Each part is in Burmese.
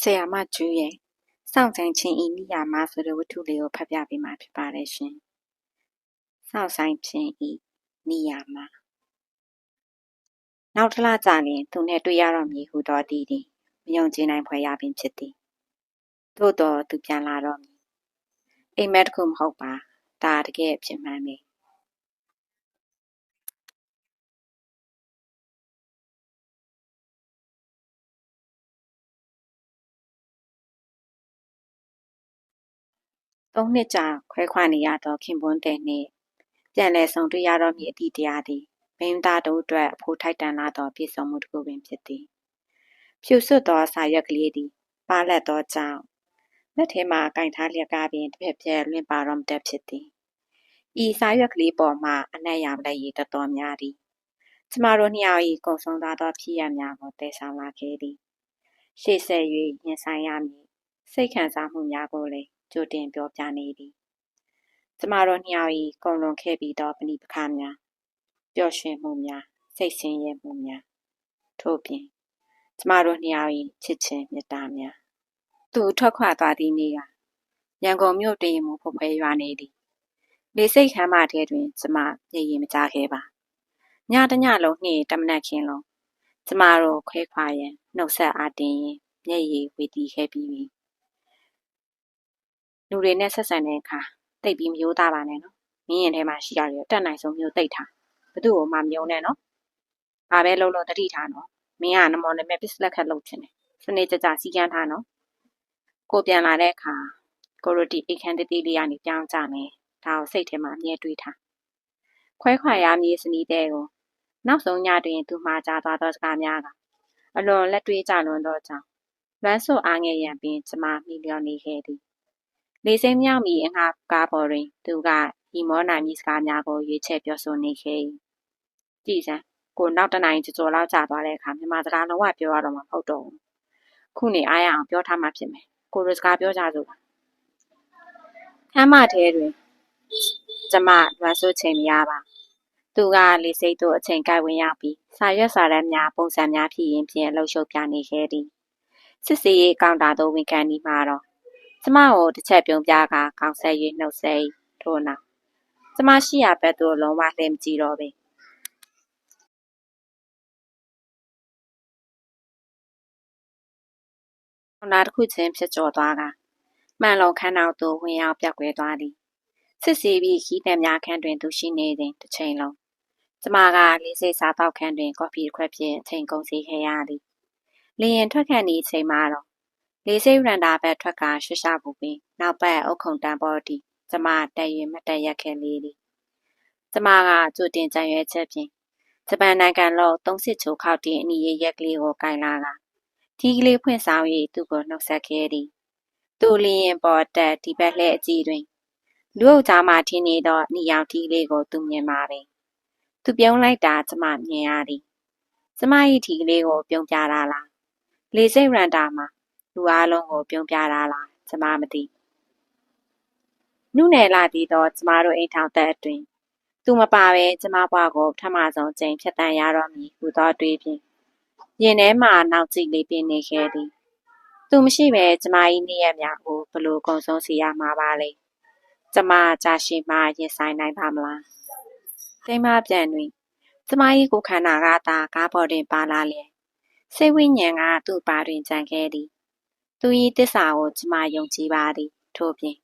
ဆရာမကျူးရဲ့စောင့်ဆိုင်ခြင်းဤနိယာမဆိုတဲ့ဝတ္ထုလေးကိုဖတ်ပြပေးမှာဖြစ်ပါတယ်ရှင်။စောင့်ဆိုင်ခြင်းဤနိယာမနောက်တစ်လကြာရင်သူနဲ့တွေ့ရတော့မည်ဟုသောတည်သည်မယုံကြည်နိုင်ဖွယ်ရပင်ဖြစ်သည်။သို့တော်သူပြန်လာတော့မည်။အိမ်မက်တစ်ခုမဟုတ်ပါ။ဒါတကယ်ဖြစ်မှန်းပဲ။ သုံးနှစ်ကြာခွဲခွာနေရသောခင်ပွန်းတဲ့နှင့်ပြန်လည်ဆုံတွေ့ရတော့မည်အသည့်တရားသည်မိန်းသားတို့အတွက်အဖို့ထိုက်တန်လာသောပြည့်စုံမှုတစ်ခုပင်ဖြစ်သည်ဖြူစွတ်သောစာရွက်ကလေးသည်ပါလက်သောကြောင့်လက်ထဲမှကင်ထားလျက်ကပင်တစ်ဖက်ဖက်လွင့်ပါတော့မတတ်ဖြစ်သည်ဤစာရွက်ကလေးပေါ်မှအနက်ရောင်လက်ရည်တော်တော်များသည်ကျမတို့နှစ်ယောက်၏ကုံဆုံးသွားသောဖြစ်ရများကိုတည်ဆောင်လာခဲ့သည်ရှေ့ဆက်၍ရင်ဆိုင်ရမည်စိတ်ခံစားမှုများကိုလည်း ကြိုတင်ပြောပြနေသည်ကျမတို့နှစ်ယောက်၏ကုန်လွန်ခဲ့ပြီးသောပဏိပခများပျော်ရွှင်မှုများစိတ်ဆင်းရဲမှုများထို့ပြင်ကျမတို့နှစ်ယောက်၏ချစ်ချင်းမေတ္တာများသူထွက်ခွာသွားသည့်နေ့ကရန်ကုန်မြို့တည်မှုဖွယ်ဖွယ်ရွာနေသည်လေစိတ်ခမ်းမထဲတွင်ကျမမျက်ရည်မကျခဲ့ပါညတညလုံးနှင့်တမနက်ခင်းလုံးကျမတို့ခွဲခွာရန်နှုတ်ဆက်အားတင်းရင်မျက်ရည်ဝေတီခဲ့ပြီးပြီ လူတွေနဲ့ဆက်ဆံတဲ့အခါတိတ်ပြီးမရိုးသားပါနဲ့နော်မင်းရင်ထဲမှာရှိရတယ်တက်နိုင်ဆုံးမျိုးတိတ်ထားဘသူ့ကိုမှမယုံနဲ့နော်ဘာပဲလုပ်လို့တတိထားနော်မင်းကနမောနမဲပစ္စလက်ခက်လုပ်ချင်တယ်စနေကြကြစီကန်းထားနော်ကိုပြန်လာတဲ့အခါကိုရိုတီအိတ်ခမ်းတတိလေးကနေပြောင်းကြမယ်ဒါကိုစိတ်ထဲမှာအမြဲတွေးထားခွဲခွာရမည်စနီးတဲ့ကိုနောက်ဆုံးညတွင်သူမှာကြားသွားသောစကားများကအလွန်လက်တွေးကြလွန်သောကြောင့်လွမ်းဆွအားငယ်ရန်ပင်ကျမမိလျော်နေခဲ့သည် လေစိမ်းမြောက်မီအငှားကားပေါ်တွင် သူကဤမောနိုင်မီစကားများကို ရွေးချယ်ပြောဆိုနေခဲ့၏ကြည်စမ်းကိုနောက်တနိုင်ကြော်ကြော်လောက်ကြာသွားတဲ့အခါမြန်မာစကားလုံးဝပြောရတော့မှာမဟုတ်တော့ဘူးခုနေအားရအောင်ပြောထားမှဖြစ်မယ်ကိုရစကားပြောကြစို့ခမ်းမထဲတွင်ကျမလွမ်းဆိုးချိန်မရပါသူကလေစိတ်တို့အချိန်ကိုက်ဝင်ရောက်ပြီးစာရွက်စာတမ်းများပုံစံများဖြစ်ရင်ဖြင့်လှုပ်ရှုပ်ပြနေခဲ့သည်စစ်စီရေးကောင်တာသို့ဝင်ကန်ဒီမှာတော့ ကျမကိုတစ်ချက်ပြုံးပြကခေါင်းဆက်၍နှုတ်ဆက်ထို့နောက်ကျမရှိရာဘက်သို့လုံးဝလှည့်မကြည့်တော့ပေနာတစ်ခုချင်းဖြစ်ကျော်သွားကမှန်လုံးခန်းနောက်သို့ဝင်ရောက်ပြက်ကွဲသွားသည်စစ်စီပြီးခီးတံများခန်းတွင်သူရှိနေသည်တစ်ချိန်လုံးကျမကလေးစိတ်စားတော့ခန်းတွင်ကော်ဖီတစ်ခွက်ဖြင့်အချိန်ကုန်စီခဲ့ရသည်လျင်ထွက်ခန့်သည့်အချိန်မှာတော့ လေးစိတ်ရန်တာဘက်ထွက်ကရှွှရှပူပြီးနောက်ဘက်အုတ်ခုံတန်းပေါ်တီကျမတက်ရင်မတက်ရက်ခဲ့လေသည်ကျမကကြိုတင်ကြံရွယ်ချက်ဖြင့်ဂျပန်နိုင်ငံလုံးသုံးစစ်ချိုခောက်တင်အနီရရက်ကလေးကိုကင်လာကထီးကလေးဖွင့်ဆောင်၍သူ့ကိုနှုတ်ဆက်ခဲ့သည်သူလျင်ပေါ်တက်ဒီဘက်လှဲ့အကြည့်တွင်လူအုပ်ကြားမှထင်းနေသောနီယောင်ထီးလေးကိုသူမြင်ပါပင်သူပြုံးလိုက်တာကျမမြင်ရသည်ကျမ၏ထီးကလေးကိုပြုံးပြတာလားလေစိတ်ရန်တာမှာ လူအားလုံးကို ပြုံးပြတာလား ကျမမသိနုနယ်လာသည်တော့ကျမတို့အိမ်ထောင်သက်အတွင်းသူမပါပဲကျမဘွားကို ပထမဆုံးချိန်ဖြတ်တန်းရတော့မည်ဟူသောတွေးဖြင့်ရင်ထဲမှနောက်ကြည့်လေးပြင်းနေခဲ့သည်သူမရှိပဲကျမ၏နေ့ရက်များကိုဘလို့ကုံဆုံးစီရမှာပါလေကျမကြာရှိမှရင်ဆိုင်နိုင်ပါမလားတိမ်မပြန်တွင်ကျမ၏ကိုခန္ဓာကသာကားပေါ်တွင်ပါလာလျက်စိတ်ဝိညာဉ်ကသူ့ပါတွင်ကြံခဲ့သည် သူ၏တစ္ဆာကိုကျမယုံကြည်ပါသည် ထို့ပြင်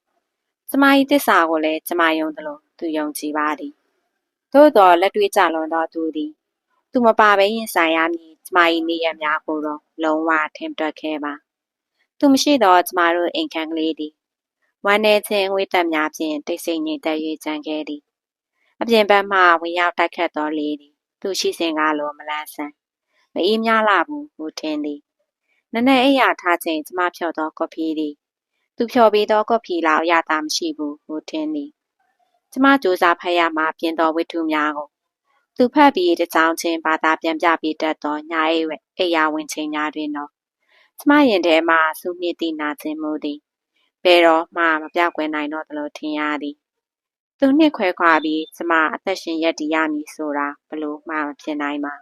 ကျမ၏တစ္ဆာကိုလည်းကျမယုံသလိုသူယုံကြည်ပါသည်သို့တော်လက်တွေ့ကြလွန်သောသူသည် သူမပါဘဲရင်ဆိုင်ရမည်ကျမ၏နေရများကိုတော့လုံးဝထင်တွက်ခဲ့ပါသူမရှိတော့ကျမတို့အိမ်ခန်းကလေးသည်ဝမ်းနေခြင်းဝိတက်များဖြင့်တိတ်ဆိတ်ငြိမ်သက်၍ကြံခဲ့သည်အပြင်ဘက်မှဝင်ရောက်တိုက်ခတ်သောလေသည် သူရှိစဉ်ကလိုမလန်းဆန်းမအေးများလာဘူးဟုထင်သည် နနက်အိယာထားချိန်ကျမဖြော်သောကော်ဖီသည်သူဖြော်ပေးသောကော်ဖီလောက်အရသာမရှိဘူးဟုထင်သည်ကျမစူးစမ်းဖတ်ရမှပြင်သောဝတ္ထုများကိုသူဖတ်ပြီးတကြောင်ချင်းဘာသာပြန်ပြပေးတတ်သောညာအိဝဲအိယာဝင်ချိန်များတွင်တော့ကျမရင်ထဲမှစူးမြစ်သည့်နာကျင်မှုသည်ဘယ်တော့မှမပြောက်ကွယ်နိုင်တော့သလိုထင်ရသည်သူနှစ်ခွဲခွာပြီးကျမအသက်ရှင်ရက်တည်ရမည်ဆိုတာဘလို့မှမဖြစ်နိုင်ပါ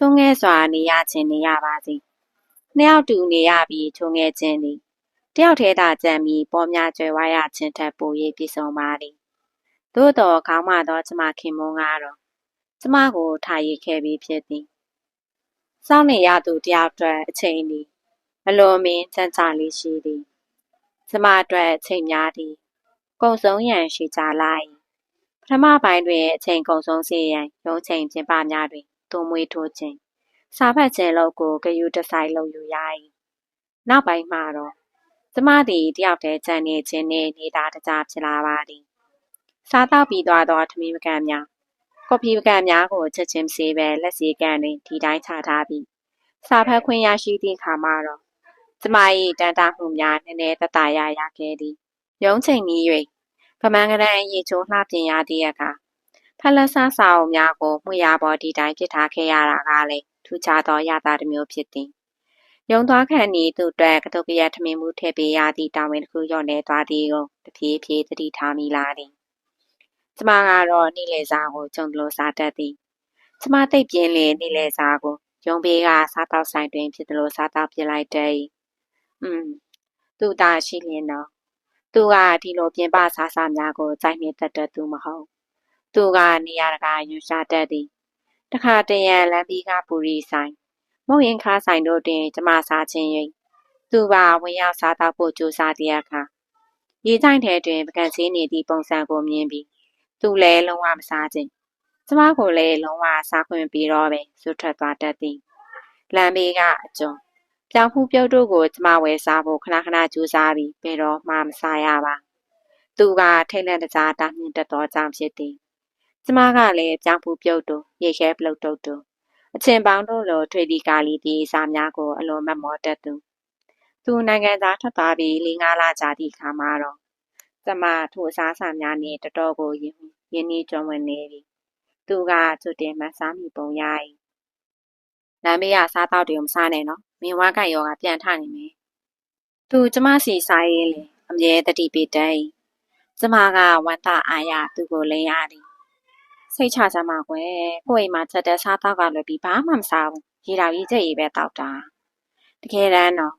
ချုံငဲစွာနေရခြင်းနေရပါစေနှစ်ယောက်တူနေရပြီးချုံငယ်ချင်းသည်တယောက်ထဲသာကြံပြီးပေါ်များကျွယ်ဝါရခြင်းထက်ပို၍ပြည့်စုံပါသည်သို့တော်ခေါင်းမသောကျမခင်မုန်းကတော့ကျမကိုထားရခဲ့ပြီးဖြစ်သည်စောင့်နေရသူတယောက်အတွက်အချိန်သည်အလွန်မင်းချမ်းသာလေးရှိသည်ကျမအတွက်အချိန်များသည်ကုံဆုံးရန်ရှိကြလိုက်ပထမပိုင်းတွင်အချိန်ကုံဆုံးစေရန်ရုံးချိန်ပြင်ပများတွင် သွမွေးထိုးခြင်းစာဖတ်ခြင်းလောက်ကိုဂယုတဆိုင်လုပ်ယူရ၏နောက်ပိုင်းမှာတော့ကျမသည်တယောက်တည်းကြံနေခြင်းနှင့်နေတာတကြဖြစ်လာပါသည်စားတော့ပြီးသွားသောထမင်းပကံများကော်ဖီပကံများကိုချက်ချင်းစေးပဲလက်စီကန်တွင်ဒီတိုင်းချထားပြီးစာဖတ်ခွင့်ရရှိသည့်အခါမှာတော့ကျမ၏တန်တာမှုများနည်းနည်းတတရရခဲ့သည်ရုံးချိန်ကြီး၍ဗမန်ကရန်ရေချိုးလှပြင်ရသည့်အခါ ဖလက်ဆာစာအုပ်များကိုမှုရပေါ်ဒီတိုင်းပြစ်ထားခဲ့ရတာကလည်းထူးခြားသောရတာတစ်မျိုးဖြစ်သည်ရုံသွားခံဤသူ့အတွက်ကတုတ်ကရထမင်းမှုထည့်ပေးရသည့်တာဝန်တစ်ခုလျော့နေသွားသည်ကိုတဖြည်းဖြည်းသတိထားမိလာသည်ကျမကတော့နေ့လယ်စာကိုကြုံလို့စားတတ်သည်ကျမသိပ်ပြင်းလေနေ့လယ်စာကိုရုံဘေးကစားတောက်ဆိုင်တွင်ဖြစ်လို့စားတောက်ပြလိုက်တဲ့။อืมသူ့သားရှိလျင်တော့သူကဒီလိုပြင်ပစားစားများကိုစိုက်နေတတ်တဲ့သူမဟုတ်။ သူကနေရာတကာယူရှာတတ်သည်။တခါတရံလမ်းပြီးကပူရီဆိုင်မုံရင်ခါဆိုင်တို့တွင်ကျမစားခြင်း၍သူပါဝင်ရောက်စားတော့ဖို့ကြိုးစားတဲ့အခါရေကြိုင်ထဲတွင်ပကံစင်းနေသည့်ပုံစံကိုမြင်ပြီးသူလည်းလုံးဝမစားခြင်းကျမကိုလည်းလုံးဝစားခွင့်ပြီးတော့ပဲဆွထွက်သွားတတ်သည်လမ်းဘေးကအကျုံပြောင်ဖူးပြုတ်တို့ကိုကျမဝယ်စားဖို့ခဏခဏကြိုးစားပြီးဘယ်တော့မှမစားရပါသူကထိတ်လန့်တကြားတာမြင့်တက်သောကြောင့်ဖြစ်သည် ကျမကလည်းပြောင်ဖူးပြုတ်တို့ရေခဲပလုတ်တုတ်တို့အချင်းပေါင်းတို့လိုထွေဒီကာလီဒီစားများကိုအလွန်မမောတတ်သူသူနိုင်ငံသားထွက်သွားပြီး၄၅လကြာသည့်အခါမှာတော့ကျမထိုအစားအစာများနှင့်တတော်ကိုယင်းရင်းနှီးကြုံဝင်နေပြီသူကကြွတင်မှစားမိပုံရ၏လမ်းမေးရစားတော့တယ်မစားနဲ့နော်မင်းဝါကရောကပြန်ထနေမယ်သူကျမစီစားရေးလေအမြဲတတိပေးတတ်ကျမကဝမ်းသာအားရသူ့ကိုလိန်ရသည် စိတ်ချကြမှာကွယ်ကိုယ့်အိမ်မှာချက်တဲ့စားတော့ကလွယ်ပြီးဘာမှမစားဘူးရေတော်ကြီးကြက်ရေပဲတောက်တာတကယ်တမ်းတော့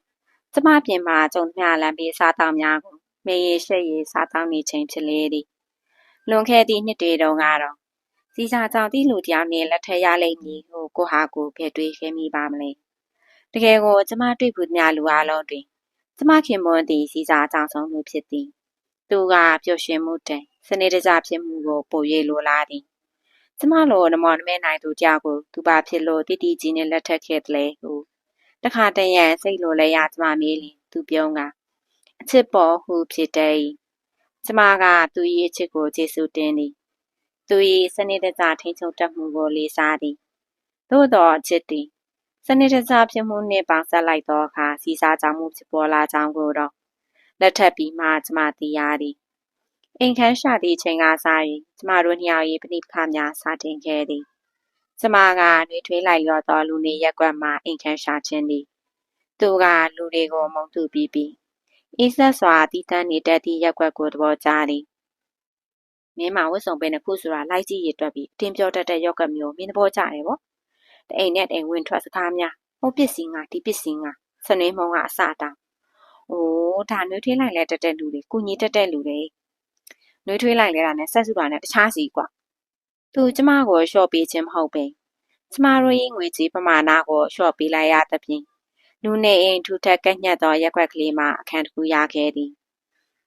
ကျမပြင်မှာကြုံမြလမ်းပြီးစားတော့များကိုမေးရရှက်ရစားတော့နေချိန်ဖြစ်လေသည်လွန်ခဲ့သည့်နှစ်တွေတုန်းကတော့စီစာကြောင့်တိလူတယောက်နဲ့လက်ထက်ရလိမ့်မည်ဟိုကိုဟာကိုဖဲတွေးခဲ့မိပါမလဲတကယ်ကိုကျမတွေ့ဘူးများလူအားလုံးတွင်ကျမခင်မွန်းသည်စီစာအကြောင်းဆုံးမှုဖြစ်သည်သူကပျော်ရွှင်မှုတန်စနေတကျဖြစ်မှုကိုပို၍လိုလားသည် ကျမလိုနမောနမဲနိုင်သူကြောက်ကိုသူပါဖြစ်လို့တိတိကြီးနဲ့လက်ထက်ခဲ့တယ်လေဟုတခါတရံစိတ်လိုလဲရကျမမေးလင်သူပြုံးကအချစ်ပေါ်ဟုဖြစ်တဲ့ကျမကသူ၏အချစ်ကိုကျေးဇူးတင်သည်သူ၏စနစ်တကျထိန်းချုပ်တတ်မှုကိုလေးစားသည်သို့သောအချစ်သည်စနစ်တကျဖြစ်မှုနှင့်ပေါင်းစပ်လိုက်သောအခါစီစားကြောင့်မှုဖြစ်ပေါ်လာကြောင်းကိုတော့လက်ထပ်ပြီးမှကျမသိရသည် အိမ်ခန်းရှာသည့်ချိန်ကစား၍ကျမတို့နှစ်ယောက်၏ပဏိပခများစတင်ခဲ့သည်ကျမကနှွေထွေးလိုက်လျော်သောလူနေရက်ကွက်မှအိမ်ခန်းရှာခြင်းသည်သူကလူတွေကိုမုန်းသူပြီးပြီးအေးဆက်စွာတည်တံ့နေတတ်သည့်ရက်ကွက်ကိုသဘောကျသည်မင်းမဝတ်စုံပဲနှစ်ခုဆိုတာလိုက်ကြည့်ရတွက်ပြီးအတင်းပြောတတ်တဲ့ရောက်ကမျိုးမင်းသဘောကျတယ်ဗောတအိမ်နဲ့အိမ်ဝင်ထွက်စကားများဟိုပစ္စည်းငါဒီပစ္စည်းငါစနေမုံကအစတောင်းအိုးဒါနှွေးထွေးလိုက်လဲတက်တဲ့လူတွေကုညီတက်တဲ့လူတွေ နှွေးထွေးလိုက်လဲတာနဲ့ဆက်စုတာနဲ့တခြားစီကွာသူကျမကိုလျှော့ပေးခြင်းမဟုတ်ပဲကျမတို့ရဲ့ငွေကြေးပမာဏကိုလျှော့ပေးလိုက်ရသဖြင့်လူနေအိမ်ထူထပ်ကညက်သောရက်ွက်ကလေးမှအခန်းတစ်ခုရခဲ့သည်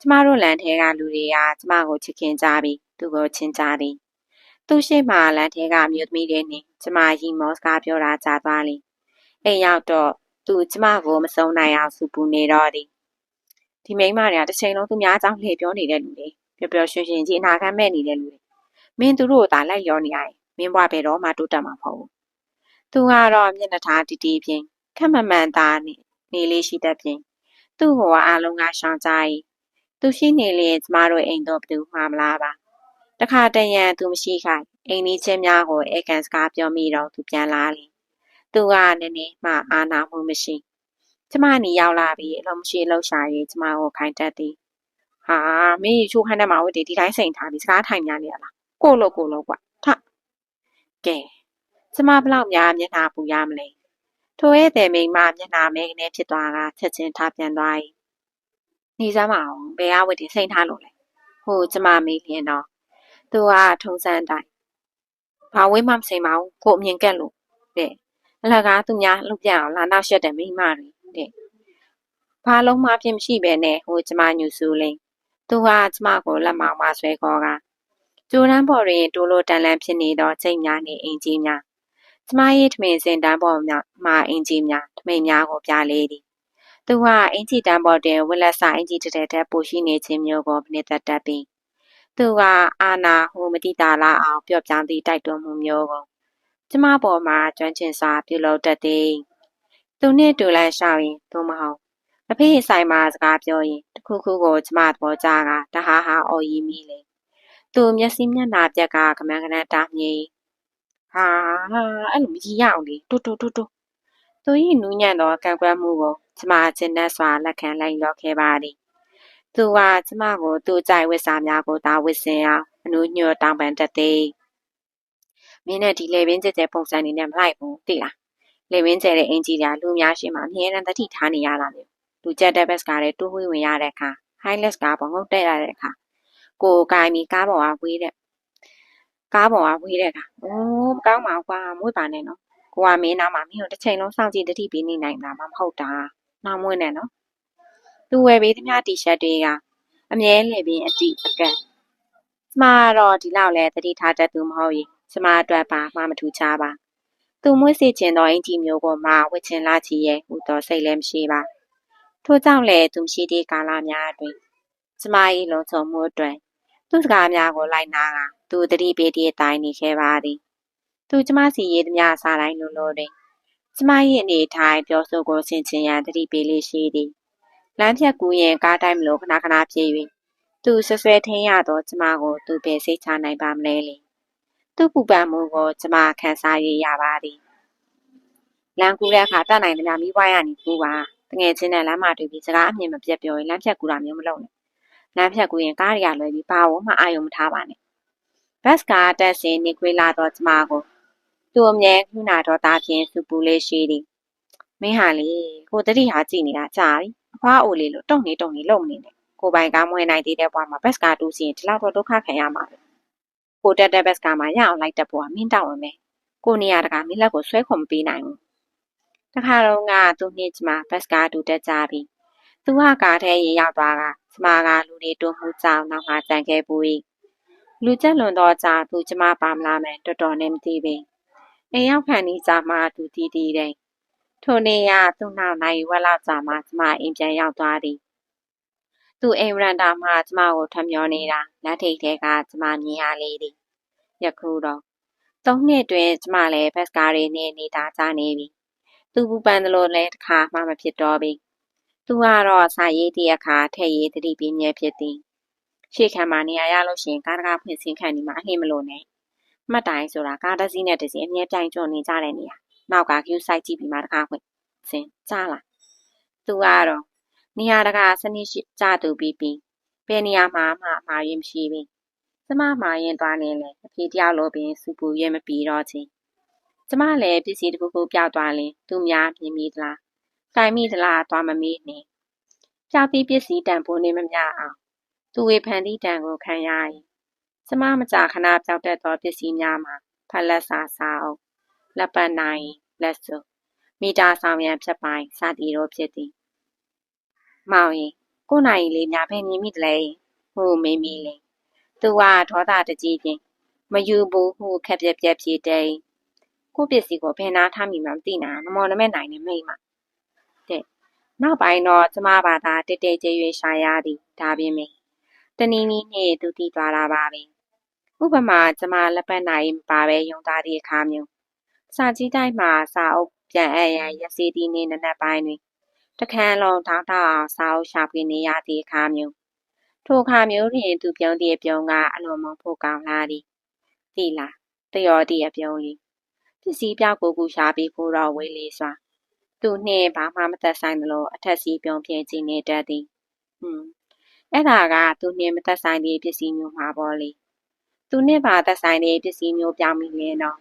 ကျမတို့လမ်းထဲကလူတွေကကျမကိုချစ်ခင်ကြပြီးသူ့ကိုချင်ကြသည်သူ့ရှိမှလမ်းထဲကအမျိုးသမီးတွေနဲ့ကျမရီမောစကားပြောတာကြားသွားလိအိမ်ရောက်တော့သူကျမကိုမစုံနိုင်အောင်စူပူနေတော့သည်ဒီမိန်းမတွေကတစ်ချိန်လုံးသူများအကြောင်းလှည့်ပြောနေတဲ့လူတွေ ပျော်ပျော်ရွှင်ရွှင်ကြီးအနာခံမဲ့နေတဲ့လူတွေမင်းသူတို့ကိုသာလိုက်ရောနေရရင်မင်းဘွားဘယ်တော့မှတိုးတက်မှာမဟုတ်ဘူးသူကတော့မျက်နှာထားတီတီဖြင့်ခက်မမှန်သားနေနေလေးရှိတတ်ဖြင့်သူ့ဟောအားလုံးကရှောင်ကြ၏သူရှိနေလျင်ကျမတို့အိမ်တော့ဘသူမှမလားပါတခါတရံသူမရှိခိုင်အိမ်နီးချင်းများကိုအေကန်စကားပြောမိတော့သူပြန်လာလိသူကနည်းနည်းမှအာနာမှုမရှိကျမနီရောက်လာပြီးအလုံးမရှိလှုပ်ရှားရေးကျမကိုခိုင်တက်သည် ဟာမင်းချိုးခန်းထဲမှာဝတ်ဒီဒီတိုင်းစိန်ထားပြီးစကားထိုင်များနေရလားကိုလို့ကိုလို့ကွာထကဲကျမဘလောက်များမျက်နှာပူရမလဲထိုရဲ့တဲ့မိန်မမျက်နှာမဲကနေဖြစ်သွားတာချက်ချင်းထားပြန်သွား၏နေစမ်းမအောင်ဘယ်အဝတ်တင်စိန်ထားလို့လဲဟိုကျမမေးလျင်တော့သူကထုံစံတိုင်းဘာဝေးမှမစိန်ပါဘူးကိုအမြင်ကက်လို့တဲ့အလကားသူများလှုပ်ပြအောင်လာနောက်ရှက်တဲ့မိန်းမတွေတဲ့ဘာလုံးမဖြစ်မရှိပဲနဲ့ဟိုကျမညူစုလိန် သူကကျမကိုလက်မောင်မဆွဲခေါ်ကကျိုးတန်းပေါ်တွင်တိုးလိုတန်လန့်ဖြစ်နေသောချိန်များနှင့်အင်ကြီးများကျမ၏ထမင်စင်တန်းပေါ်မှအင်ကြီးများထမိန်များကိုပြလေသည်သူကအင်ကြီးတန်းပေါ်တွင်ဝက်လက်စာအင်ကြီးတစ်ထက်ထက်ပိုရှိနေခြင်းမျိုးကိုပြနေတတ်တတ်ပြီးသူကအာနာဟိုမတိတာလာအောင်ပြော့ပြောင်းသည့်တိုက်တွန်းမှုမျိုးကိုကျမပေါ်မှာကျွမ်းကျင်စွာပြုလုပ်တတ်သည်သူနှင့်တူလန့်ရှောက်ရင်သို့မဟုတ် အဖေဆိုင်မှာစကားပြောရင်တခုခုကိုကျမသဘောကျကတဟားဟာအော်ရီမိလေသူမျက်စိမျက်နှာပြက်ကကမန်းကနန်းတားမြေဟာအဲ့လိုမကြီးရအောင်လေတူတူတူတူသူ၏နူးညံ့သောကံကွက်မှုကိုကျမကျဉ်းနှက်စွာလက်ခံလိုက်လောခဲ့ပါသည်သူကကျမကိုသူ့ကြိုက်ဝတ်စာများကိုသာဝတ်ဆင်အောင်အနူးညွတ်တောင်းပန်တတ်သည်မင်းနဲ့ဒီလေပင်ကျကျပုံစံနေနဲ့မလိုက်ဘူးသိလားလေပင်ကျတဲ့အင်ဂျီကလူများရှိမှအမြဲတမ်းတတိထားနေရတာမျိုး လူကျက်တဲ့ဘက်ကလည်းတိုးဝေးဝင်ရတဲ့အခါ highless ကားပေါ်ငုတ်တက်ရတဲ့အခါကိုကိုင်မီကားပေါ်ကဝေးတဲ့ကားပေါ်ကဝေးတဲ့အခါအိုးမကောင်းပါဘူးကွာမွေးပါနဲ့နော်ကိုကမင်းနာမှာမင်းတို့တစ်ချိန်လုံးစောင့်ကြည့်တတိပေးနေနိုင်တာမှမဟုတ်တာနောက်မွေးနဲ့နော်သူဝယ်ပေးသမျှတီရှပ်တွေကအမြဲလေပင်အတိအကန့်ကျမတော့ဒီလောက်လဲတတိထားတတ်သူမဟုတ်ရင်ကျမအတွက်ပါမှမထူးခြားပါသူမွေးစေခြင်းသောအင်ဂျီမျိုးကိုမှဝစ်ချင်လာချီရဲ့ဟူသောစိတ်လည်းမရှိပါ ထို့ကြောင့်လည်းသူမရှိသည့်ကာလများအတွင်းကျမ၏လုံခြုံမှုအတွက်သူ့စကားများကိုလိုက်နာကသူတတိပေးသည့်အတိုင်းနေခဲ့ပါသည်သူကျမစီရေးသမျှစားတိုင်းလိုလိုတွင်ကျမ၏အနေထိုင်ပြောဆိုကိုဆင်ခြင်ရန်တတိပေးလေးရှိသည်လမ်းဖြတ်ကူးရင်ကားတိုင်းမလို့ခဏခဏပြေး၍သူဆွဆွဲထင်းရသောကျမကိုသူပဲစိတ်ချနိုင်ပါမလဲလေသူ့ပူပန်မှုကိုကျမခံစားရရပါသည်လမ်းကူးတဲ့အခါတတ်နိုင်သမျှမိဘရနေကူပါ တငယ်ချင်းနဲ့လမ်းမတွေ့ပြီးစကားအမြင်မပြတ်ပြောရင်လမ်းဖြတ်ကူတာမျိုးမလုပ်နဲ့လမ်းဖြတ်ကူရင်ကားတွေကလွယ်ပြီးဘာဝမှအာရုံမထားပါနဲ့ဘတ်ကားတက်စင်နေခွေးလာတော့ကျမကိုသူ့အမြဲခုနာတော့တာဖြင့်စူပူလေးရှိသည်မင်းဟာလေကိုတတိဟာကြည့်နေတာကြာပြီအဖွားအိုလေးလို့တုံနေတုံနေလုံနေတယ်ကိုပိုင်ကားမွေးနိုင်သေးတဲ့ဘွားမှာဘတ်ကားတူးစီရင်ဒီလောက်တော့ဒုက္ခခံရမှာပဲကိုတက်တဲ့ဘတ်ကားမှာရအောင်လိုက်တက်ဖို့ကမင်းတောင်းဝင်မယ်ကိုနေရတကမင်းလက်ကိုဆွဲခုံမပေးနိုင်ဘူး တခါတော့ကသူ့နှင်းကျမဘတ်ကားတူတက်ကြပြီသူကကားထဲရေရောက်သွားကကျမကလူတွေတိုးမှုကြောင့်နောက်မှကြံခဲ့ပူ၏လူကျက်လွန်တော့ကြာသူကျမပါမလာမယ်တော်တော်နဲ့မသိပင်အိမ်ရောက်ခံနေကြမှသူတည်တည်တယ်ထိုနေ့ကသူ့နောက်နိုင်ဝက်လောက်ကြာမှကျမအိမ်ပြန်ရောက်သွားသည်သူအိမ်ရန်တာမှကျမကိုထမျောနေတာလက်ထိတ်ထဲကကျမမြင်ရလေသည်ယခုတော့သုံးနှစ်တွင်ကျမလည်းဘတ်ကားတွေနဲ့နေတာကြနေပြီ သူပူပန်သလိုလည်းတစ်ခါမှမဖြစ်တော့ပြီသူကတော့စာရေးတဲ့အခါထည့်ရေးတတိပြင်းမြဲဖြစ်သည်ရှေ့ခံမှာနေရာရလို့ရှိရင်ကားတကားဖွင့်ဆင်းခံနေမှာအဟိမလို့နဲ့မှတ်တိုင်ဆိုတာကားတစ်စီးနဲ့တစ်စီးအမြဲပြိုင်ကျော်နေကြတဲ့နေရာနောက်က queue site ကြည့်ပြီးမှတကားဖွင့်ဆင်းကြားလာသူကတော့နေရာတကာစနစ်ရှိကြသူပြီးပြီးဘယ်နေရာမှာမှမှာရင်မရှိပြီကျမမှာရင်သွားနေလေအဖေတယောက်လိုပင်စူပူရဲမပြီးတော့ချင်း ကျမလည်းပစ္စည်းတစ်ခုခုပျောက်သွားရင်သူများမြင်မိသလားတိုင်မိသလားသွားမမေးနဲ့ပျောက်ပြီးပစ္စည်းတန်ဖိုးနေမမျှအောင်သူဝေဖန်သည့်တန်ကိုခံရ၏ကျမမကြာခဏပျောက်တတ်သောပစ္စည်းများမှာဖက်လက်စာစာအုပ်လက်ပတ်နိုင်လက်စုပ်မီတာဆောင်ရန်ဖြတ်ပိုင်းစသည်တို့ဖြစ်သည်မောင်ရင်ကိုနိုင်လေးများဖယ်မြင်မိတလဲဟိုမင်းမီလေးသူကဒေါသတကြီးချင်းမယူဘူးဟိုခက်ပြက်ပြက်ဖြစ်တဲ့ ကိုပစ္စည်းကိုဘယ်နာထားမိမှမသိနိုင်နမောနမဲနိုင်နေမိမတဲ့နောက်ပိုင်းတော့ကျမဘာသာတက်တက်ကြွရွရှာရသည်ဒါပြင်မင်းတနည်းနည်းနဲ့သူတည်သွားတာပါပဲဥပမာကျမလက်ပတ်နိုင်မပါပဲယုံသားသည့်အခါမျိုးစာကြီးတိုင်းမှာစာအုပ်ပြန်အပ်ရန်ရစီသည်နှင့်နနက်ပိုင်းတွင်တခန်းလုံးထောင်းထောင်းအောင်စာအုပ်ရှာဖွေနေရသည့်အခါမျိုးထိုအခါမျိုးတွင်သူပြုံးသည့်အပြုံးကအလွန်မဖို့ကောင်းလာသည်သိလားတယောသည့်အပြုံးလေး ပစ္စည်းပြောက်ကိုကူရှာပြီးဖို့တော့ဝေးလေးစွာသူနှင့်ဘာမှမသက်ဆိုင်သလိုအထက်စီပြုံးပြင်းကြည့်နေတတ်သည်ဟွန်းအဲ့ဒါကသူနှင့်မသက်ဆိုင်သည့်ပစ္စည်းမျိုးမှာပေါ့လေသူနှင့်ပါသက်ဆိုင်သည့်ပစ္စည်းမျိုးပြောင်းမိရင်တော့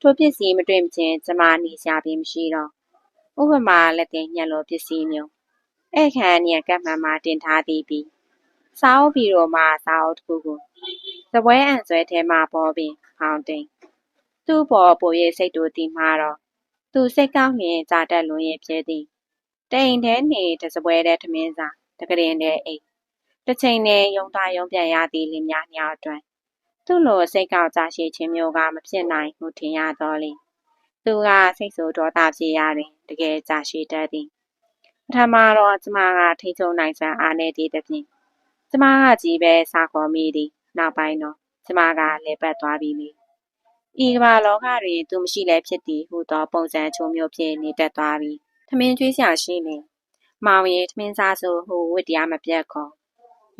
ထိုပစ္စည်းမတွေ့မချင်းကျမနေစရာပြင်မရှိတော့ဥပမာလက်တင်ညက်လိုပစ္စည်းမျိုးအဲ့ခန်းညက်ကပ်မှန်မှတင်ထားသည်ပြီးစာအုပ်ပြီးတော့မှစာအုပ်တစ်ခုကိုသပွဲအံဆွဲထဲမှာပေါ်ပြီးဖောင်းတင် သူ့ပေါ်ပိုရဲ့စိတ်တို့တီမှာတော့သူစိတ်ကောင်းရင်ကြာတက်လွန်ရဲ့ဖြစ်သည်တိမ်ထဲနေတစပွဲတဲ့ထမင်းစာတကရင်တဲ့အိတ်တစ်ချိန်နဲ့ယုံသားယုံပြန်ရသည်လင်များညအတွန်းသူ့လိုစိတ်ကောက်ကြရှိခြင်းမျိုးကမဖြစ်နိုင်ဟုထင်ရတော့လေသူကစိတ်ဆိုးဒေါသဖြစ်ရတယ်တကယ်ကြရှိတတ်သည်ပထမတော့ကျမကထိချုံနိုင်စွမ်းအားနေသည့်တဖြင့်ကျမကကြီးပဲစာခေါ်မိသည်နောက်ပိုင်းတော့ကျမကလည်းပတ်သွားပြီလေ ဤကမ္ဘာလောကတွင်သူမရှိလည်းဖြစ်သည်ဟုသောပုံစံချိုးမျိုးဖြင့်နေတတ်သွားပြီထမင်းကျွေးစရာရှိနေမောင်ရဲ့ထမင်းစားဆိုဟိုဝစ်တရားမပြတ်ခေါ်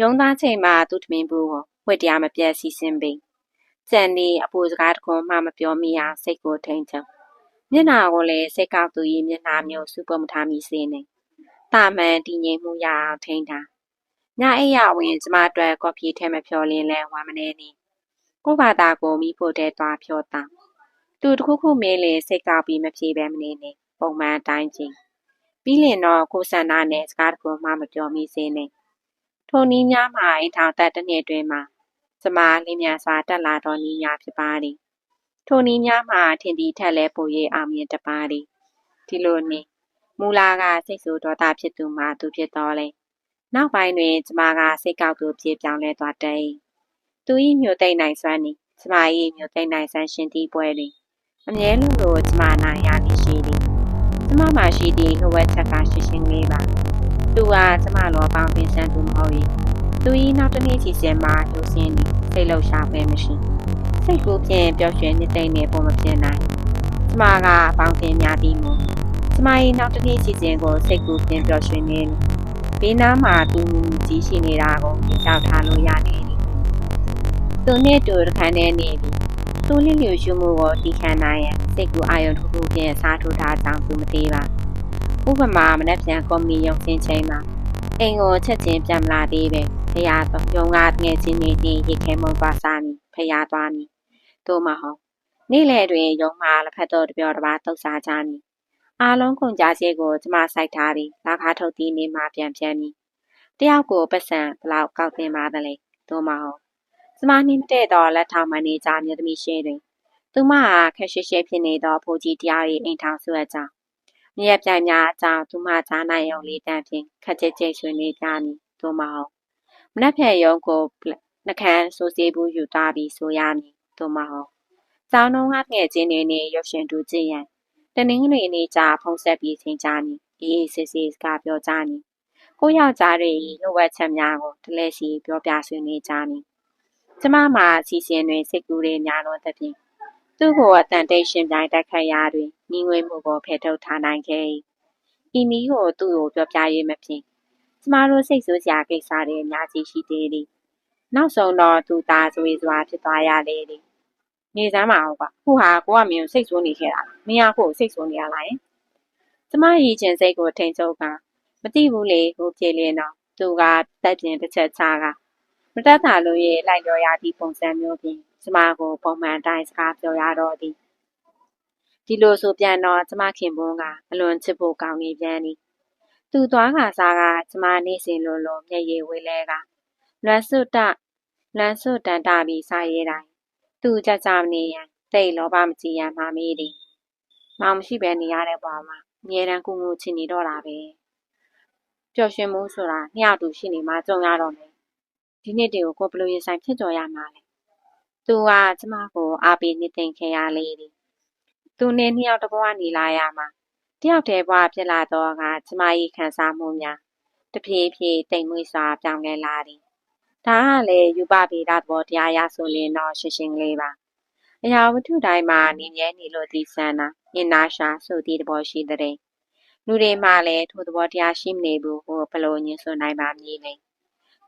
ရုံသားချိန်မှာသူ့ထမင်းဘူးကိုဝစ်တရားမပြတ်စီစဉ်ပြီးကြံနေအပူစကားတခွန်မှမပြောမိအောင်စိတ်ကိုထိန်ချုံမျက်နာကိုလည်းစိတ်ကောက်သူရဲ့မျက်နာမျိုးစုပုံမထားမိစေနဲ့တာမန်တည်ငြိမ်မှုရအောင်ထိန်တာညအိပ်ရဝင်ကျမအတွက်ကော်ဖီထဲမဖြော်လင်းလဲဝမ်းမနေနေ ကို့ဘာသာကိုမိဖို့တဲ့သွားဖြောတာသူတခုခုမင်းလေစိတ်ကောက်ပြီးမဖြေပဲမနေနဲ့ပုံမှန်အတိုင်းချင်းပြီးလင်တော့ကိုဆန္ဒနဲ့စကားတခုမှမပြောမိစေနဲ့ထိုနည်းများမှာအိမ်ထောင်သက်တစ်နှစ်တွင်မှာကျမလင်းမြန်စွာတက်လာသောနည်းများဖြစ်ပါသည်ထိုနည်းများမှာထင်သည်ထက်လဲပို၍အောင်မြင်တပါသည်ဒီလိုနည်းမူလာကစိတ်ဆိုးဒေါသဖြစ်သူမှသူဖြစ်တော်လဲနောက်ပိုင်းတွင်ကျမကစိတ်ကောက်သူဖြစ်ပြောင်းလဲသွားတဲ့ သူ၏မြို့သိမ့်နိုင်စွမ်းသည်ကျမ၏မြို့သိမ့်နိုင်စွမ်းရှင်သည့်ပွဲတွင်အမြဲလိုလိုကျမနိုင်ရသည်ရှိသည်ကျမမှရှိသည့်လိုဝက်ချက်ကရှင်းရှင်းလေးပါသူကကျမလိုပေါင်းပင်စံသူမဟုတ်၏သူ၏နောက်တစ်နေ့ချီစင်မှာလူစင်းသည်စိတ်လှုပ်ရှားပဲမရှိစိတ်ကူးဖြင့်ပျော်ရွှင်နေသိမ့်နေပုံမဖြစ်နိုင်ကျမကပေါင်းတင်များသည်မူကျမ၏နောက်တစ်နေ့ချီစင်ကိုစိတ်ကူးဖြင့်ပျော်ရွှင်နေဘေးနားမှာသူကြီးရှိနေတာကိုကြောက်ထားလို့ရနေ သည်သူနဲ့တူတစ်ခါနဲ့နေပြီသူလျလျူရှုမှုကိုတီခံနိုင်ရန်စိတ်ကူအာရုံတစ်ခုဖြင့်စားထိုးထားကြောင်းသူမသိပါဥပမာမနက်ဖြန်ကော်မီရုံချင်းချိန်မှာအိမ်ကိုချက်ချင်းပြန်လာသေးပဲဖရာတော့ယုံကငယ်ချင်းနေချင်းရေခဲမုံသွားစားမည်ဖရာသွားမည်တို့မဟုတ်နေ့လယ်တွင်ယုံမှလက်ဖက်တော်တပြောတပါတုတ်စားကြမည်အားလုံးကုန်ကြစေကိုကျမစိုက်ထားပြီးလာခါထုတ်ပြီးနေမှပြန်ပြန်မည်တယောက်ကိုပတ်စံဘလောက်ကောက်တင်ပါသလဲတို့မဟုတ် ကျမနှင်းတဲ့တော့လက်ထောင်မန်နေဂျာမြို့သမီးရှေ့တွင်သူမဟာခက်ရှိရှိဖြစ်နေသောဖိုးကြီးတရား၏အိမ်ထောင်ဆွဲကြောင်းမြရက်ပြိုင်များအကြောင်းသူမကြားနိုင်ရုံလေးတန်းဖြင့်ခက်ချစ်ချစ်ဆွေးနေကြမည်တို့မဟုတ်မနှက်ဖြဲရုံကိုနှခမ်းစိုးစေးဘူးယူသွားပြီးဆိုရမည်တို့မဟုတ်ကျောင်းတော်ကငှဲ့ချင်းနေနေရုပ်ရှင်တူကြည့်ရန်တနင်္ဂနွေနေ့ကြာဖုံးဆက်ပြီးချိန်ကြမည်အေးအေးဆေးဆေးစကားပြောကြမည်ကိုယောက်ျားတွေလိုဝက်ချက်များကိုတလဲစီပြောပြဆွေးနွေးကြမည် ကျမမှာအစီအစဉ်တွေစိတ်ကူးတွေများလို့သဖြင့်သူ့ကိုအတန်တိတ်ရှင်ပြိုင်တိုက်ခိုက်ရာတွင်ညီငွေမှုကိုဖယ်ထုတ်ထားနိုင်ခဲ့၏ဤနည်းကိုသူ့ကိုပြောပြရေးမဖြင့်ကျမတို့စိတ်ဆိုးစရာကိစ္စတွေအများကြီးရှိသေးသည်နောက်ဆုံးတော့သူသားဆွေစွာဖြစ်သွားရလေသည်နေစမ်းမအောင်ကွာခုဟာကိုကမင်းကိုစိတ်ဆိုးနေခဲ့တာမင်းကကိုစိတ်ဆိုးနေရလားယင်ကျမရည်ချင်းစိတ်ကိုထိန်ချုပ်ကမသိဘူးလေဟိုပြေလင်းတော့သူကတက်ပြင်းတစ်ချက်ချက မတတ်တာလို့ရဲ့လိုက်တော်ရသည့်ပုံစံမျိုးဖြင့်ကျမကိုပုံမှန်တိုင်းစကားပြောရတော့သည်ဒီလိုဆိုပြန်တော့ကျမခင်ပွန်းကအလွန်ချစ်ဖို့ကောင်းနေပြန်သည်သူသွားခါစားကကျမနေစဉ်လိုလိုမျက်ရည်ဝေလဲကလွမ်းစွတ်တလွမ်းစွတ်တန်တာပြီးစားရဲတိုင်းသူကြကြမနေရန်တိတ်လောဘမကြည်ရန်မှာမေးသည်မောင်မရှိပဲနေရတဲ့ဘဝမှာအမြဲတမ်းကူငူချင်နေတော့တာပဲပျော်ရွှင်မှုဆိုတာနှစ်ယောက်တူရှိနေမှကြုံရတော့မယ် ဒီနေ့တည်းကိုကိုဘလို့ရင်ဆိုင်ဖြစ်ကြော်ရမှာလဲသူကကျမကိုအားပေးနေသိမ့်ခဲ့ရလေသည်သူနဲ့နှစ်ယောက်တဘဝနေလာရမှာတယောက်တည်းဘဝဖြစ်လာတော့ကကျမ၏ခံစားမှုများတဖြည်းဖြည်းတိမ်မွေ့စွာပြောင်းလဲလာသည်ဒါကလည်းယူပဗေဒသဘောတရားရဆိုရင်တော့ရှင်းရှင်းလေးပါအရာဝတ္ထုတိုင်းမှာနေမြဲနေလို့ဒီဆန္ဒအင်နာရှာဆိုသည့်သဘောရှိတဲ့လူတွေမှလည်းထိုသဘောတရားရှိမနေဘူးဟိုဘလို့ညင်ဆွနိုင်ပါမည်လေ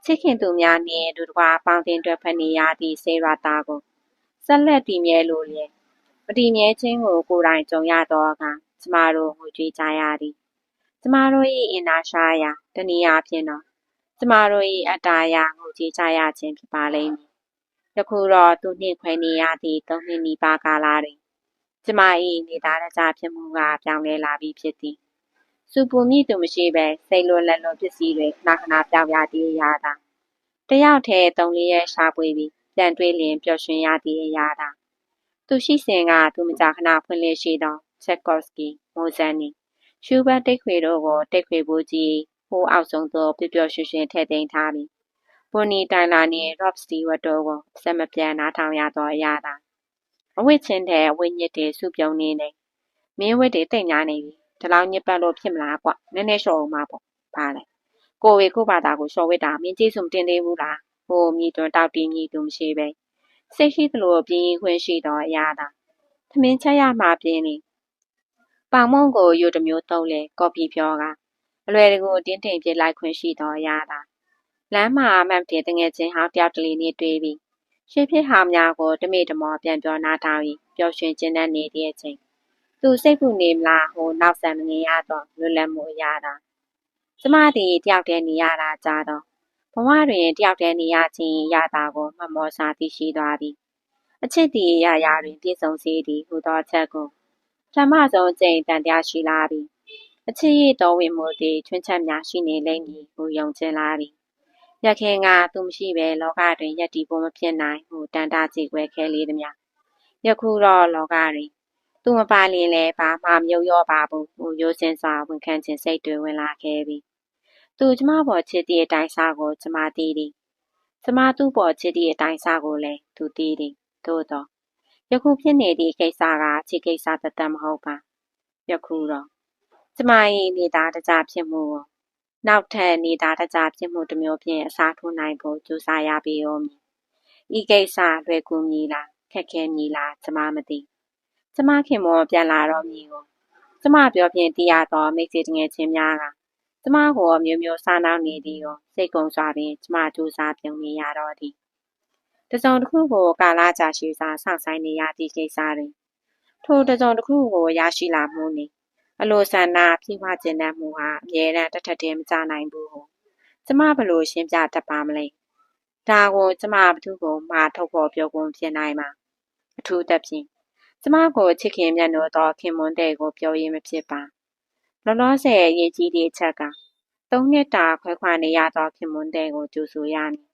ချစ်ခင်သူများနှင့်ဒုတကွာပေါင်းတင်တွဲဖက်နေရသည့်စေရတာကိုဆက်လက်တည်မြဲလို့လျက်မတည်မြဲခြင်းကိုကိုယ်တိုင်ကြုံရတော့အခါကျမတို့ငိုကြွေးကြရသည်ကျမတို့၏အင်နာရှာယာတနည်းအားဖြင့်တော့ကျမတို့၏အတ္တယာငိုကြွေးကြရခြင်းဖြစ်ပါလိမ့်မည်ယခုတော့သူနှင့်ခွဲနေရသည့်သုံးနှစ်နီးပါးကာလတွင်ကျမ၏နေသားတကြဖြစ်မှုကပြောင်းလဲလာပြီးဖြစ်သည် စူပူမိသူမရှိပဲစိတ်လွန်လက်လွန်ပစ္စည်းတွေခဏခဏပြောင်းရတည်ရတာတယောက်တည်းသုံးလေးရဲ့ရှားပွေပြီးပြန်တွေးလင်ပျော်ရွှင်ရတည်ရတာသူရှိစဉ်ကသူမကြခဏဖွင့်လင်းရှိသောချက်ကော့စကီမိုဇန်နီရှူဘတ်တိတ်ခွေတို့ကိုတိတ်ခွေဘူးကြီးဟိုးအောက်ဆုံးသောပျော်ပျော်ရွှင်ရွှင်ထည့်သိမ်းထားပြီးပွန်နီတိုင်လာနှင့် Rob Stewart တို့ကိုအဆက်မပြတ်နားထောင်ရသောအရာသာအဝိချင်းတဲ့အဝိညစ်တွေစုပြုံနေနေမင်းဝစ်တွေတိတ်ညာနေပြီ ဒီလောက်ညစ်ပတ်လို့ဖြစ်မလားကွနည်းနည်းလျှော့အောင်ပါပေါ့ပါလေကိုဝေခုဘာသာကိုလျှော့ဝစ်တာမင်းကြီးစုံတင်သေးဘူးလားဟိုမြည်တွန်းတောက်တီးမြည်သူမရှိပဲစိတ်ရှိသလိုပြင်းရင်ခွင့်ရှိသောအရာသာသမင်းချက်ရမှပြင်းနေပေါင်မုံကိုယူတစ်မျိုးသုံးလဲကော်ဖီဖြောကအလွယ်တကူတင်းတိမ်ပြလိုက်ခွင့်ရှိသောအရာသာလမ်းမှာအမှန်တင်တငယ်ချင်းဟောင်းတယောက်တလီနေတွေ့ပြီးရှေ့ဖြစ်ဟာများကိုတမေတမောပြန်ပြောနာထောင်ပြီးပျော်ရွှင်ခြင်းနဲ့နေတဲ့အချိန် သူစိတ်ကူနေမလားဟိုနောက်ဆံမငင်ရတော့လွတ်လပ်မှုအရာသာကျမသည်တယောက်တည်းနေရတာကြတော့ဘဝတွင်တယောက်တည်းနေရခြင်းရတာကိုမှတ်မောစာသိရှိသွားသည်အချစ်တီရရာတွင်ပြည့်စုံစေသည်ဟူသောချက်ကိုပထမဆုံးကြိမ်တန်တရားရှိလာသည်အချစ်ရတော်ဝင်မှုသည်ချွန်းချက်များရှိနေလိမ့်မည်ဟုယုံကျင်လာသည်ရခင်ကသူမရှိဘဲလောကတွင်ယက်တီဖို့မဖြစ်နိုင်ဟုတန်တာကြည်ခွဲခဲလေးသည်များယခုတော့လောကတွင် သူမပါလင်လဲဘာမှမြုပ်ရောပါဘူးဟူရိုးစင်စွာဝန်ခံခြင်းစိတ်တွေဝင်လာခဲ့ပြီသူကျမပေါ်ချစ်သည့်အတိုင်းစားကိုကျမသိသည်ကျမသူ့ပေါ်ချစ်သည့်အတိုင်းစားကိုလည်းသူသိသည်သို့တော့ယခုဖြစ်နေသည့်ကိစ္စကချစ်ကိစ္စတသက်မဟုတ်ပါယခုတော့ကျမ၏နေသားတကြဖြစ်မှုကိုနောက်ထပ်နေသားတကြဖြစ်မှုတစ်မျိုးဖြင့်အစားထိုးနိုင်ဖို့ကြိုးစားရပေဦးမည်ဤကိစ္စလွယ်ကူမည်လားခက်ခဲမည်လားကျမမသိ ကျမခင်မောပြန်လာတော့မည်ကိုကျမပြောဖြင့်တရားတော်မိတ်ဆွေတငယ်ချင်းများကကျမကိုမျိုးမျိုးစားနှောင်းနေသည်ကိုစိတ်ကုံစွာပင်ကျမကြိုးစားပြုံနေရတော့သည်တစုံတစ်ခုကိုကာလကြာရှည်စွာစောင့်ဆိုင်နေရသည့်ကိစ္စတွင်ထိုတစုံတစ်ခုကိုရရှိလာမှုနှင့်အလိုဆန္ဒဖြည့်ဝခြင်းတဲ့မှုဟာအမြဲတမ်းတစ်ထက်တည်းမကြနိုင်ဘူးဟုကျမဘလို့ရှင်းပြတတ်ပါမလဲဒါကိုကျမဘသူကိုမှာထုတ်ဖို့ပြောကုန်ဖြစ်နိုင်မှာအထူးသဖြင့် ကျမကိုချစ်ခင်မြတ်နိုးသောခင်မွန်းတဲ့ကိုပြောရင်းမဖြစ်ပါလောလောဆယ်ရေးကြီးသည့်အချက်ကသုံးနှစ်တာခွဲခွာနေရသောခင်မွန်းတဲ့ကိုကြိုဆိုရမည်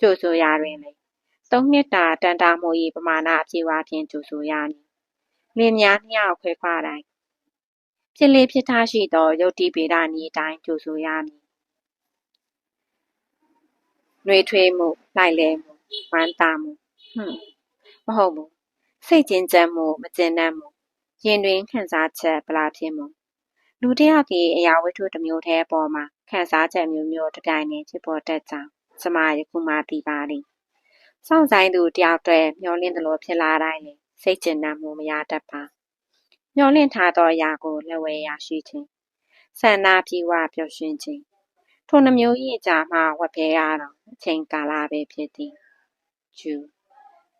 ကြိုဆိုရတွင်လေသုံးနှစ်တာတန်တာမှု၏ပမာဏအပြည့်အဝဖြင့်ကြိုဆိုရမည်လင်းများနှစ်ယောက်ခွဲခွာတိုင်းဖြစ်လေဖြစ်ထားရှိသောယုတ်တိပေဒနည်းအတိုင်းကြိုဆိုရမည်နှွေထွေးမှုလိုက်လဲမှုဝမ်းသာမှုဟွန်းမဟုတ်ဘူး စိတ်ကျဉ်ကျပ်မှုမကျဉ်းနှံ့မှုရင်တွင်ခံစားချက်ပလာဖြစ်မှုလူတစ်ယောက်ဒီအရာဝတ္ထုတစ်မျိုးတည်းအပေါ်မှာခံစားချက်မျိုးမျိုးတစ်ပြိုင်တည်းဖြစ်ပေါ်တတ်ကြောင်းကျမယခုမှသိပါသည်။စောင့်ဆိုင်သူတယောက်တည်းမျောလင့်သလိုဖြစ်လာတိုင်းလေစိတ်ကျဉ်နှံ့မှုမရတတ်ပါ။မျောလင့်ထားသောအရာကိုလက်ဝဲရရှိခြင်းဆန္ဒပြေဝပျော်ရွှင်ခြင်းထိုနှမျိုး၏အကြမှဝတ်ဖဲရတော့အချိန်ကာလပဲဖြစ်သည်။ဂျူ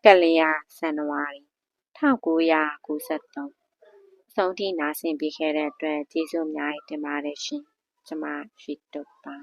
ကလျာဇန်နဝါရီ 1993အဆုံးထိနားဆင်ပေးခဲ့တဲ့အတွက်ကျေးဇူးအများကြီးတင်ပါတယ်ရှင် ကျွန်မရွှေတုပ်ပါ